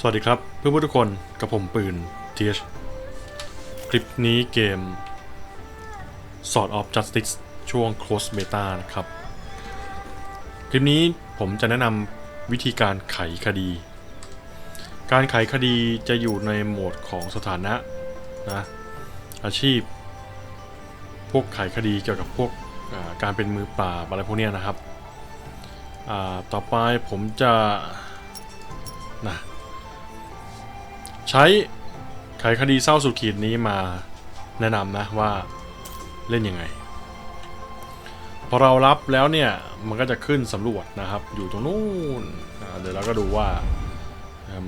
สวัสดีครับเพื่อนๆทุกคนกับผมปืน TH คลิปนี้เกม Sword of Justice ช่วง Close Beta นะครับ คลิปนี้ผมจะแนะนำวิธีการไขคดี การไขคดีจะอยู่ในโหมดของสถานะนะอาชีพ พวกไขคดีเกี่ยวกับพวกการเป็นมือปราอะไรพวกเนี้ยนะครับ ต่อไปผมจะนะ ใช้ไขคดีเศร้าสุดขีดนี้มาแนะนำนะว่าเล่นยังไง พอเรารับแล้วเนี่ยมันก็จะขึ้นสำรวจนะครับ อยู่ตรงนู้นเดี๋ยวเราก็ดูว่า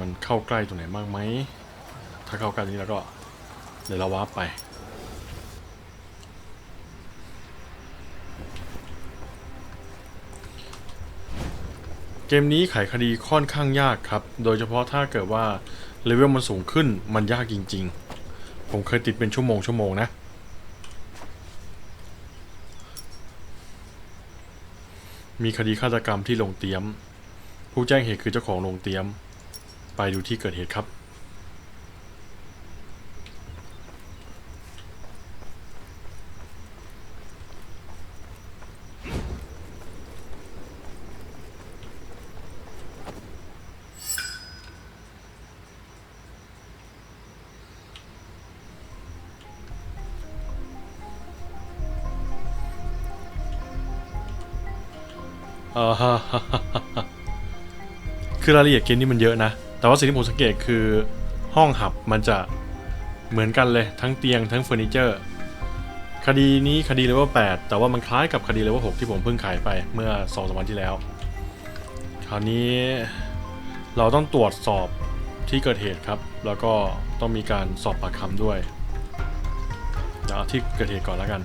มันเข้าใกล้ตรงไหนบ้างไหม ถ้าเข้าใกล้นี้แล้วก็เดี๋ยวเราวาร์ปไปเกมนี้ไขคดีค่อนข้างยากครับ โดยเฉพาะถ้าเกิดว่า เลเวลมันสูงขึ้นมันยากจริง ๆ ผมเคยติดเป็นชั่วโมงชั่วโมงนะ มีคดีฆาตกรรมที่โรงเตรียม ผู้แจ้งเหตุคือเจ้าของโรงเตรียม ไปดูที่เกิดเหตุครับ อ่าฮะคือรายละเอียดเกมนี้มันเยอะนะ แต่ว่าสิ่งที่ผมสังเกตคือห้องหับมันจะเหมือนกันเลยทั้งเตียงทั้งเฟอร์นิเจอร์ คดีนี้คดีเลเวล8แต่ว่ามันคล้ายกับคดีเลเวล6ที่ผมเพิ่งขายไปเมื่อ2อสวันที่แล้ว คราวนี้เราต้องตรวจสอบที่เกิดเหตุครับ แล้วก็ต้องมีการสอบปากคำด้วยเดี๋ยวเอาที่เกิดเหตุก่อนแล้วกัน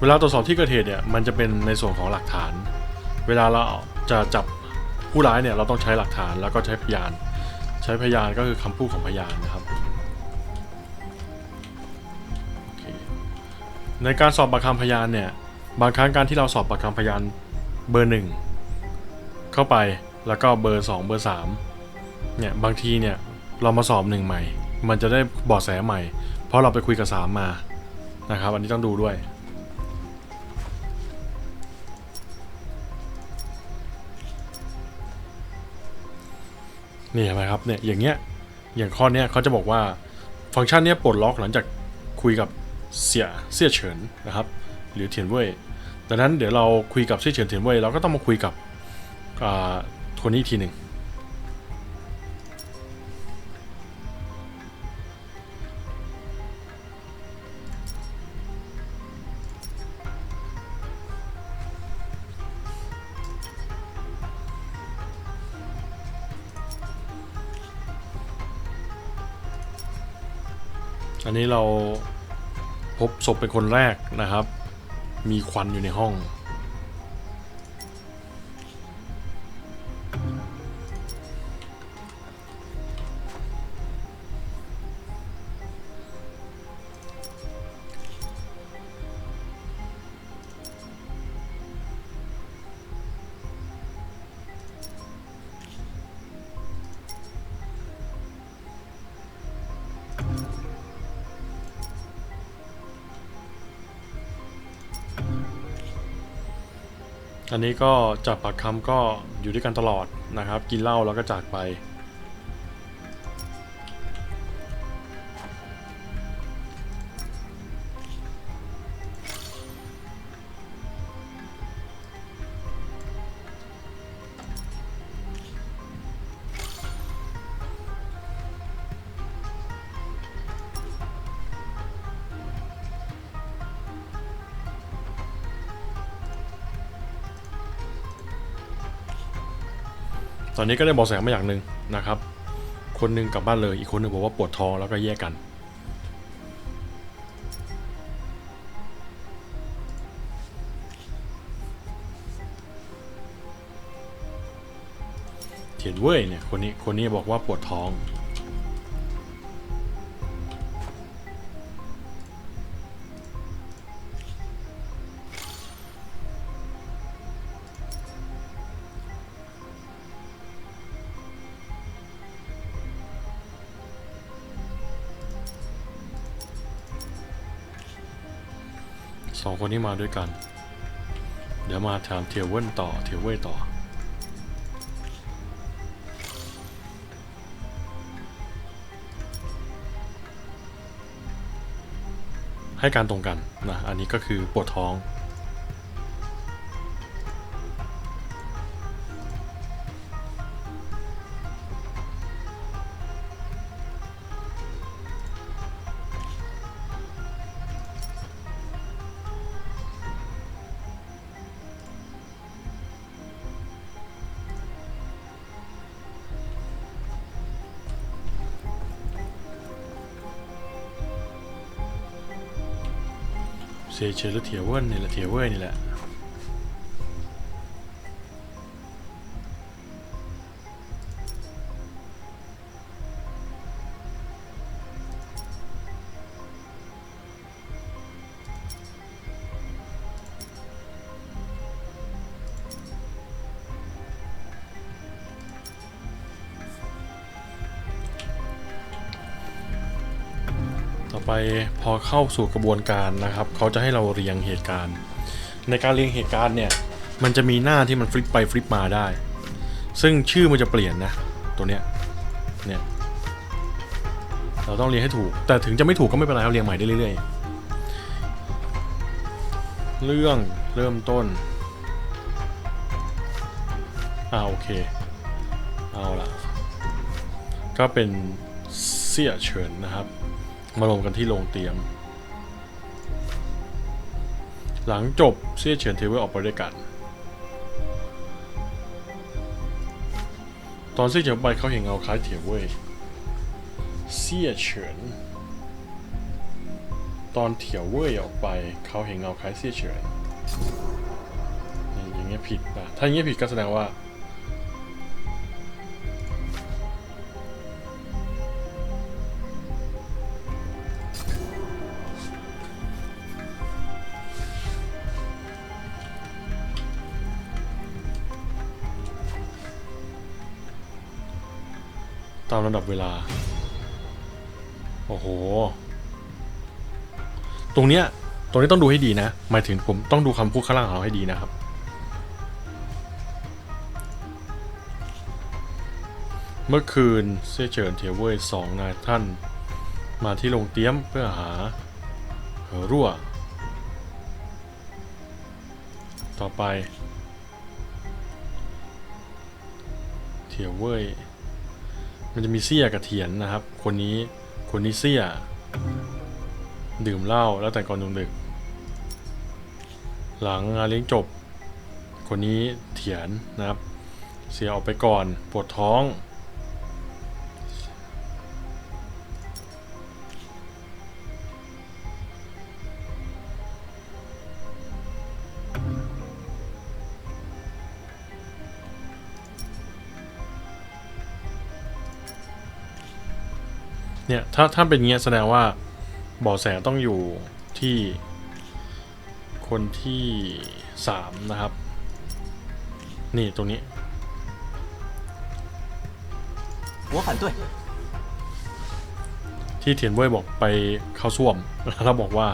เวลาตรวจสอบที่เกิดเหตุเนี่ยมันจะเป็นในส่วนของหลักฐาน เวลาเราจะจับผู้ร้ายเนี่ยเราต้องใช้หลักฐานแล้วก็ใช้พยาน ใช้พยานก็คือคำพูดของพยานนะครับในการสอบปากคำพยานเนี่ยบางครั้งการที่เราสอบปากคำพยานเบอร์หนึ่งเข้าไปแล้วก็เบอร์สองเบอร์สามเนี่ยบางทีเนี่ยเรามาสอบหนึ่งใหม่ มันจะได้บาะแสใหม่ เพราะเราไปคุยกับสามมานะครับ อันนี้ต้องดูด้วย นี่เห็นไหมครับเนี่ยอย่างเงี้ยอย่างข้อเนี้ยเขาจะบอกว่าฟังก์ชันเนี้ยปลดล็อกหลังจากคุยกับเสียเสียเฉินนะครับ หรือเทียนเว่ยดังนั้นเดี๋ยวเราคุยกับเสียเฉินเทียนเว่ยเราก็ต้องมาคุยกับอ่าคนนี้อีกทีหนึ่ง อันนี้เราพบศพเป็นคนแรกนะครับ มีควันอยู่ในห้อง อันนี้ก็จากปากคำก็อยู่ด้วยกันตลอดนะครับ กินเหล้าแล้วก็จากไป ตอนนี้ก็ได้บอกแสมาอย่างหนึ่งนะครับ คนหนึงกลับบ้านเลย อีกคนหนึงบอกว่าปวดท้องแล้วก็แยกกัน เถียนเว้ยเนี่ยคนนี้คนนี้บอกว่าปวดท้อง คนนี้มาด้วยกัน เดี๋ยวมาถามเทียวเว่นต่อเทียวเว่ยต่อ ให้การตรงกันนะอันนี้ก็คือปวดท้อง เซเชอร์หรือเทียเว่นนี่แหละเทียเว่ยนี่แหละ ไปพอเข้าสู่กระบวนการนะครับ เขาจะให้เราเรียงเหตุการณ์ ในการเรียงเหตุการณ์เนี่ย มันจะมีหน้าที่มันฟลิปไปฟลิปมาได้ ซึ่งชื่อมันจะเปลี่ยนนะตัวเนี้ยเนี่ยเราต้องเรียงให้ถูก แต่ถึงจะไม่ถูกก็ไม่เป็นไรเราเรียงใหม่ได้เรื่อยๆ เรื่องเริ่มต้นอ่าโอเค เอาละก็เป็นเสี่ยเฉินนะครับ มารวมกันที่โรงเตรียม หลังจบเซี่ยเฉินเทเวลออกไปด้วยกัน ตอนเซี่ยเฉินไปเขาเห็นเงาคล้ายเถียวเว่ยเซี่ยเฉินตอนเถียวเว่ยออกไปเขาเห็นเงาคล้ายเซี่ยเฉินนี่อย่างเงี้ยผิดนะถ้าอย่างเงี้ยผิดก็แสดงว่าามลำดับเวลา โอ้โห ตรงเนี้ย ตรงนี้ต้องดูให้ดีนะ หมายถึงผมต้องดูคำพูดข้างล่างของเราให้ดีนะครับ เมื่อคืนเซี่ยเฉินเทียวเว่ยสองนายท่าน มาที่โรงเตี้ยมเพื่อหาเหอรั่ว ต่อไป เทียวเว่ย มันจะมีเสี้ยกับเถียนนะครับ คนนี้คนนี้เสี้ย ดื่มเหล้าแล้วแต่ก่อนดึก หลังงานเลี้ยงจบ คนนี้เถียนนะครับ เสียออกไปก่อนปวดท้อง เนี่ยถ้าถ้าเป็นเงี้ยแสดงว่าเบาะแสต้องอยู่ที่คนที่สามนะครับ นี่ตรงนี้หัวขันด้วยที่เทียนเว่ยบอกไปเข้าส้วมแล้วบอกว่า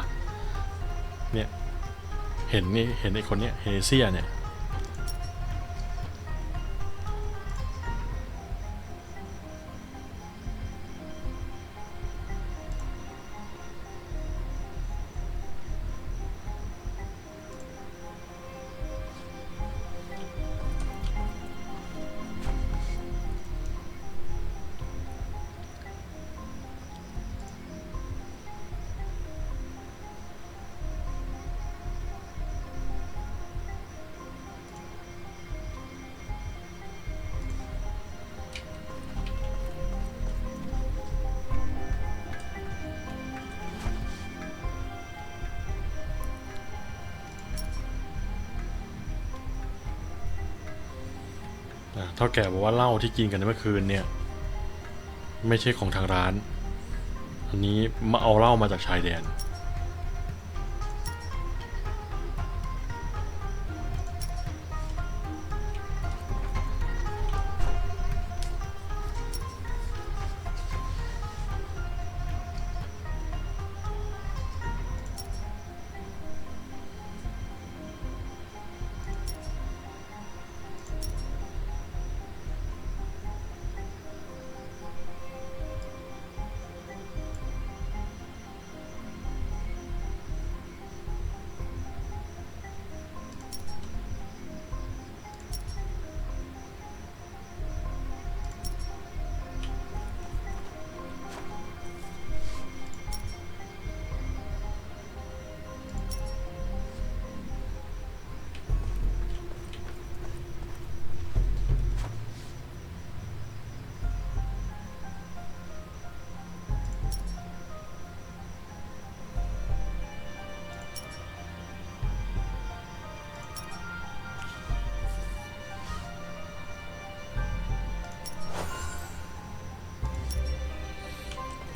เนี่ย เห็นนี่เห็นไอ้คนเนี้ยเฮเซียเนี่ย เท่าแก่บอกว่าเหล้าที่กินกันเมื่อคืนเนี่ย ไม่ใช่ของทางร้าน อันนี้มาเอาเหล้ามาจากชายแดน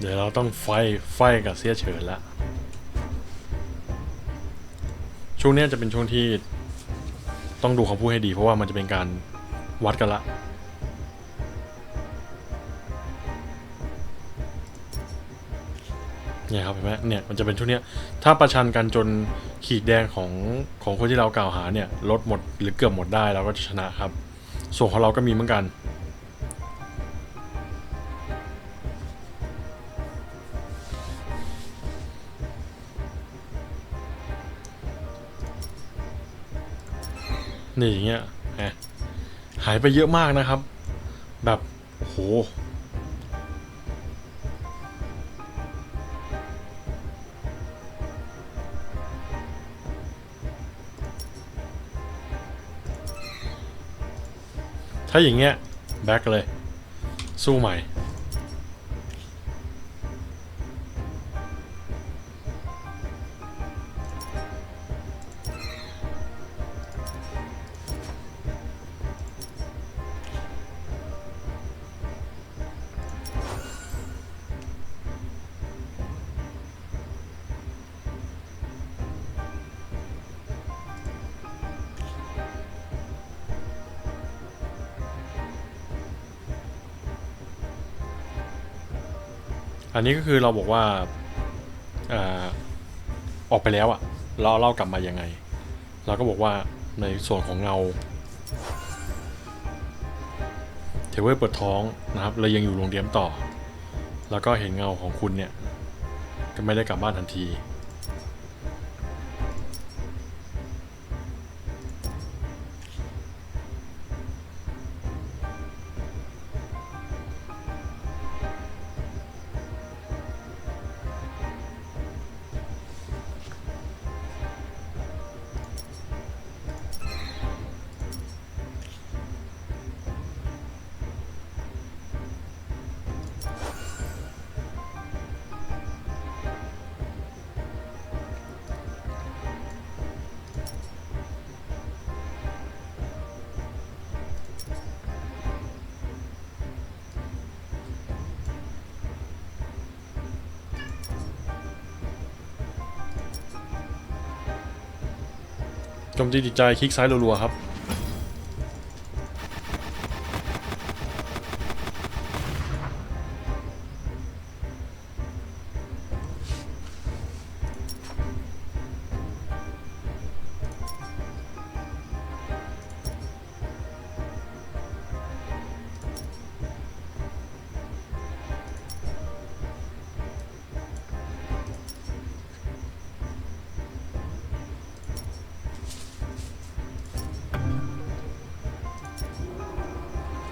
เดี๋ยวเราต้องไฟไฟกับเสียเฉินละช่วงนี้จะเป็นช่วงที่ต้องดูคำพูดให้ดี เพราะว่ามันจะเป็นการวัดกันละเนี่ยครับเห็นไหมเนี่ยมันจะเป็นช่วงเนี้ยถ้าประชันกันจนขีดแดงของของคนที่เรากล่าวหาเนี่ยลดหมดหรือเกือบหมดได้เราก็จะชนะครับ ส่วนของเราก็มีเหมือนกัน นี่อย่างเงี้ยหายไปเยอะมากนะครับ แบบโอ้โหถ้าอย่างเงี้ยแบ็คเลย สู้ใหม่ อันนี้ก็คือเราบอกว่าอออกไปแล้วอะเราเล่ากลับมายังไง เราก็บอกว่าในส่วนของเงาเทเวอร์เปิดท้องนะครับเรายังอยู่โรงเรียนต่อ แล้วก็เห็นเงาของคุณเนี่ยก็ไม่ได้กลับบ้านทันที จมตีจิตใจคลิกซ้ายรัวๆครับ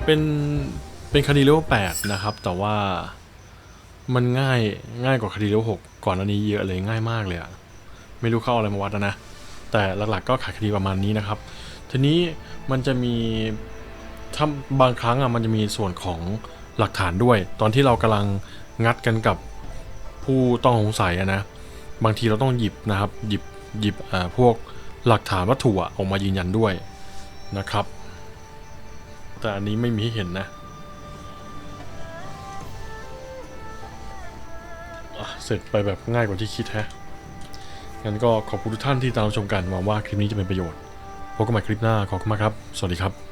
เป็นเป็นคดีเลเวลแปดนะครับ แต่ว่ามันง่ายง่ายกว่าคดีเลเวลหกก่อนอันนี้เยอะเลยง่ายมากเลยอะไม่รู้เข้าเอาอะไรมาวัดนะ แต่หลักๆก็ขายคดีประมาณนี้นะครับ ทีนี้มันจะมีถ้าบางครั้งอะมันจะมีส่วนของหลักฐานด้วย ตอนที่เรากำลังงัดกันกับผู้ต้องสงสัยอะนะ บางทีเราต้องหยิบนะครับ หยิบหยิบพวกหลักฐานวัตถุออกมายืนยันด้วยนะครับ แต่อันนี้ไม่มีให้เห็นนะอะเสร็จไปแบบง่ายกว่าที่คิดแฮะ งั้นก็ขอบคุณทุกท่านที่ตามชมกันหวังว่าคลิปนี้จะเป็นประโยชน์ พบกันใหม่คลิปหน้าขอบคุณมากครับ สวัสดีครับ